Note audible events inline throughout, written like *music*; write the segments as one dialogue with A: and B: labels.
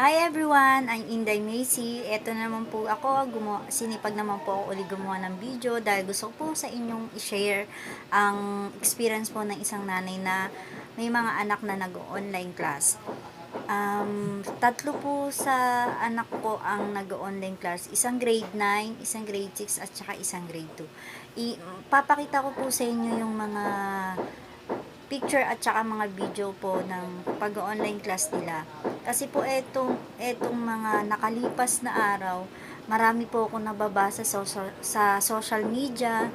A: Hi everyone! I'm Inday Macy. Ito naman po ako, gumawa, sinipag naman po ako ulit gumawa ng video dahil gusto ko po sa inyong i-share ang experience po ng isang nanay na may mga anak na nag-online class. Um, tatlo po sa anak ko ang nag-online class. Isang grade 9, isang grade 6, at saka isang grade 2. I, papakita ko po sa inyo yung mga picture at saka mga video po ng pag-online class nila. Kasi po etong, etong mga nakalipas na araw, marami po ako nababasa sa, sa social media,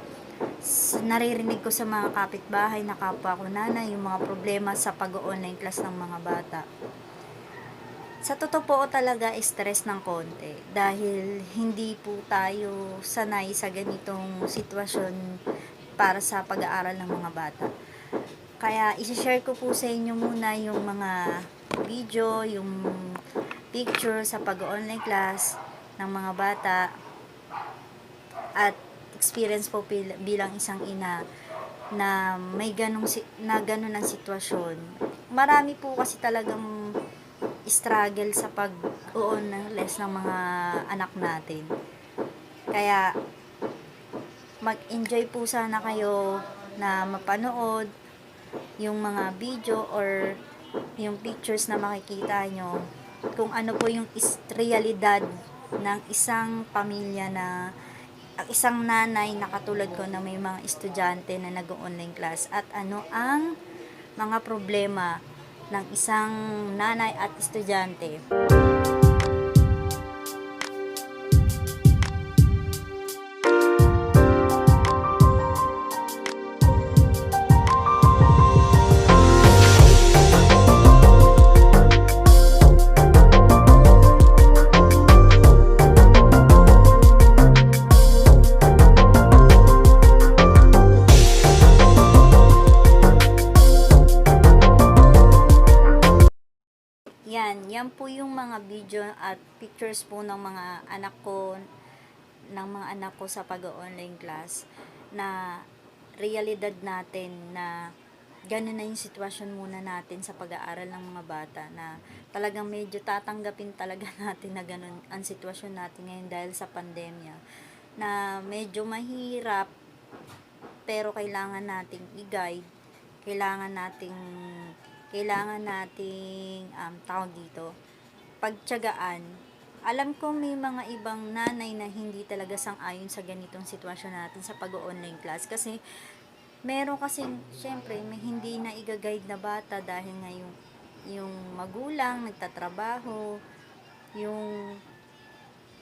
A: naririnig ko sa mga kapitbahay na kapwa ko nanay, yung mga problema sa pag-online class ng mga bata. Sa totoo po talaga stress ng konti dahil hindi po tayo sanay sa ganitong sitwasyon para sa pag-aaral ng mga bata. Kaya isi-share ko po sa inyo muna yung mga video, yung picture sa pag-online class ng mga bata at experience po bilang isang ina na may ganong na ganon ang sitwasyon. Marami po kasi talagang struggle sa pag-online ng mga anak natin. Kaya mag-enjoy po sana kayo na mapanood yung mga video or yung pictures na makikita nyo kung ano po yung is- realidad ng isang pamilya na ang isang nanay na katulad ko na may mga estudyante na nag-online class at ano ang mga problema ng isang nanay at estudyante. Yan, yan po yung mga video at pictures po ng mga anak ko, ng mga anak ko sa pag-online class na realidad natin na ganun na yung sitwasyon muna natin sa pag-aaral ng mga bata na talagang medyo tatanggapin talaga *laughs* natin na ganun ang sitwasyon natin ngayon dahil sa pandemya na medyo mahirap pero kailangan nating i-guide kailangan nating kailangan nating um, tawag dito pagtyagaan alam ko may mga ibang nanay na hindi talaga sang-ayon sa ganitong sitwasyon natin sa pag-online class kasi meron kasing syempre may hindi na i-guide na bata dahil nga yung, yung magulang nagtatrabaho yung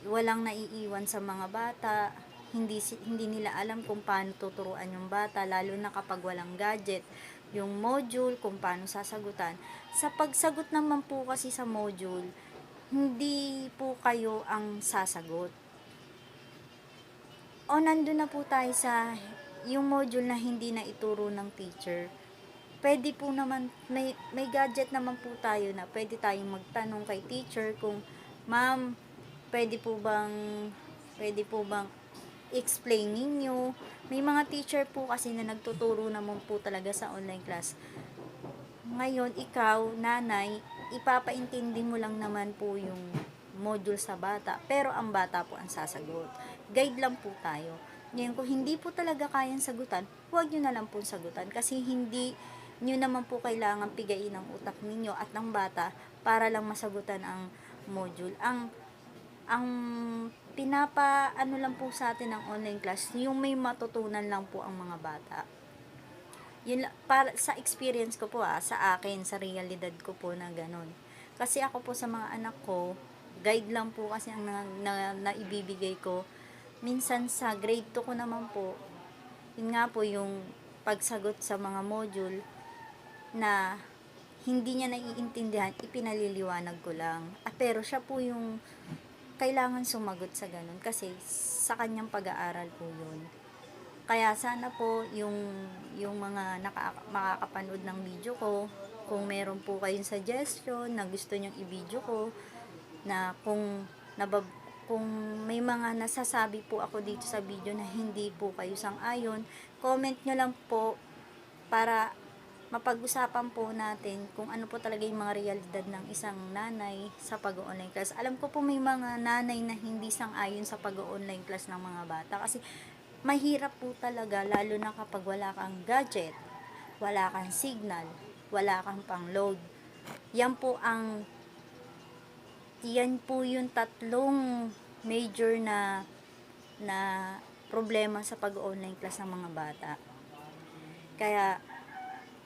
A: walang naiiwan sa mga bata hindi hindi nila alam kung paano tuturuan yung bata lalo na kapag walang gadget yung module kung paano sasagutan. Sa pagsagot naman po kasi sa module hindi po kayo ang sasagot. O nandun na po tayo sa yung module na hindi na ituro ng teacher. Pwede po naman may may gadget naman po tayo na pwede tayong magtanong kay teacher kung ma'am pwede po bang pwede po bang explain ninyo. May mga teacher po kasi na nagtuturo naman po talaga sa online class. Ngayon ikaw nanay ipapaintindi mo lang naman po yung module sa bata pero ang bata po ang sasagot. Guide lang po tayo. Ngayon kung hindi po talaga kayang sagutan huwag nyo na lang po sagutan kasi hindi nyo naman po kailangan pigain ang utak ninyo at ng bata para lang masagutan ang module. Ang ang pinapa ano lang po sa atin ng online class yung may matutunan lang po ang mga bata. Yun para sa experience ko po ah, sa akin sa realidad ko po na ganun. Kasi ako po sa mga anak ko guide lang po kasi ang na, na, naibibigay ko. Minsan sa grade 2 ko naman po yun nga po yung pagsagot sa mga module na hindi niya naiintindihan, ipinaliliwanag ko lang. Ah, pero siya po yung kailangan sumagot sa ganun kasi sa kanyang pag-aaral po yun. Kaya sana po yung yung mga naka, makakapanood ng video ko, kung meron po kayong suggestion na gusto nyong i-video ko, na kung nabab kung may mga nasasabi po ako dito sa video na hindi po kayo sang-ayon, comment nyo lang po para mapag-usapan po natin kung ano po talaga yung mga realidad ng isang nanay sa pag-online class. Alam ko po may mga nanay na hindi sang-ayon sa pag-online class ng mga bata kasi mahirap po talaga lalo na kapag wala kang gadget, wala kang signal, wala kang pang-load. Yan po ang yan po yung tatlong major na na problema sa pag-online class ng mga bata. Kaya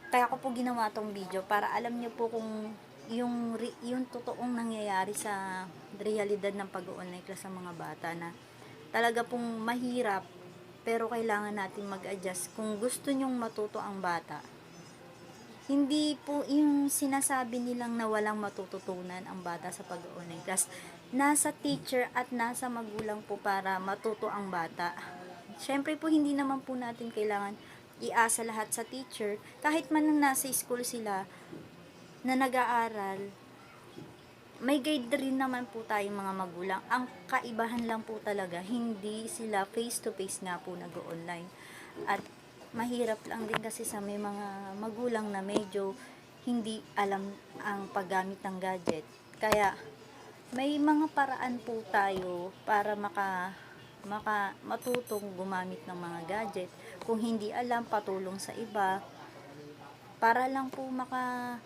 A: kaya ko po ginawa tong video para alam niyo po kung yung yung totoong nangyayari sa realidad ng pag-online class ng mga bata na talaga pong mahirap pero kailangan natin mag-adjust kung gusto nyong matuto ang bata. Hindi po yung sinasabi nilang na walang matututunan ang bata sa pag-online class. Nasa teacher at nasa magulang po para matuto ang bata. Siyempre po hindi naman po natin kailangan iasa lahat sa teacher. Kahit man nang nasa school sila na nag-aaral, may guide rin naman po tayong mga magulang. Ang kaibahan lang po talaga, hindi sila face-to-face nga po nag-online. At mahirap lang din kasi sa may mga magulang na medyo hindi alam ang paggamit ng gadget. Kaya may mga paraan po tayo para maka maka matutong gumamit ng mga gadget. Kung hindi alam, patulong sa iba. Para lang po maka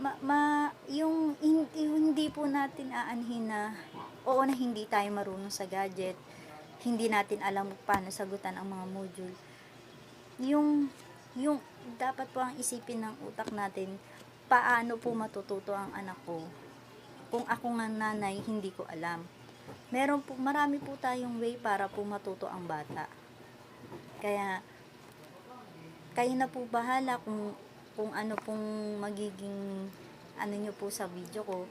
A: ma, ma- yung, yung hindi po natin aanhin na oo na hindi tayo marunong sa gadget. Hindi natin alam paano sagutan ang mga module. Yung yung dapat po ang isipin ng utak natin paano po matututo ang anak ko kung ako nga nanay, hindi ko alam. Meron po, marami po tayong way para po matuto ang bata. Kaya, kayo na po bahala kung, kung ano pong magiging, ano nyo po sa video ko.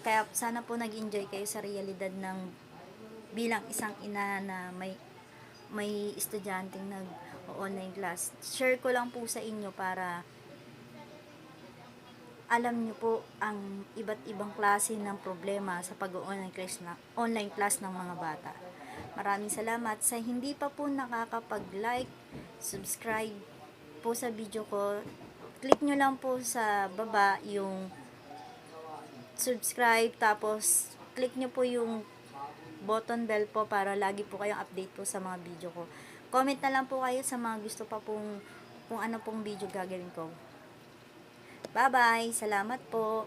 A: Kaya sana po nag-enjoy kayo sa realidad ng bilang isang ina na may may estudyanteng nag online class. Share ko lang po sa inyo para alam niyo po ang iba't ibang klase ng problema sa pag-online class na online class ng mga bata. Maraming salamat sa hindi pa po nakakapag-like, subscribe po sa video ko. Click nyo lang po sa baba yung subscribe tapos click nyo po yung button bell po para lagi po kayong update po sa mga video ko. Comment na lang po kayo sa mga gusto pa pong kung ano pong video gagawin ko. Bye-bye. Salamat po.